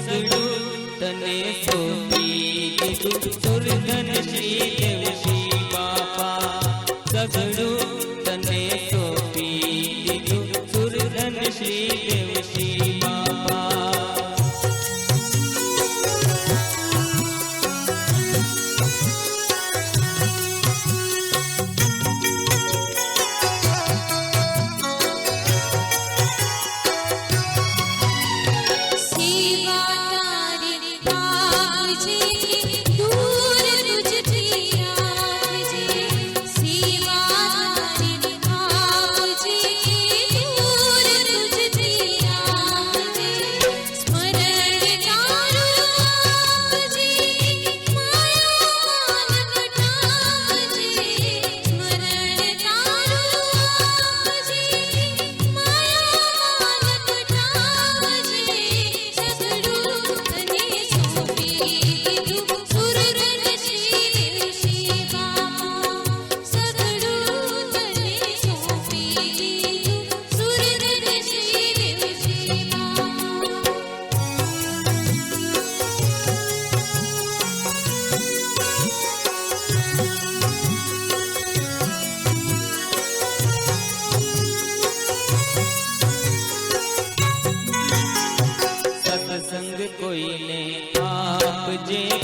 सगळू तने सोपी तू दुर्धन श्री देव श्री बापा सगळू कोई नहीं आप जी।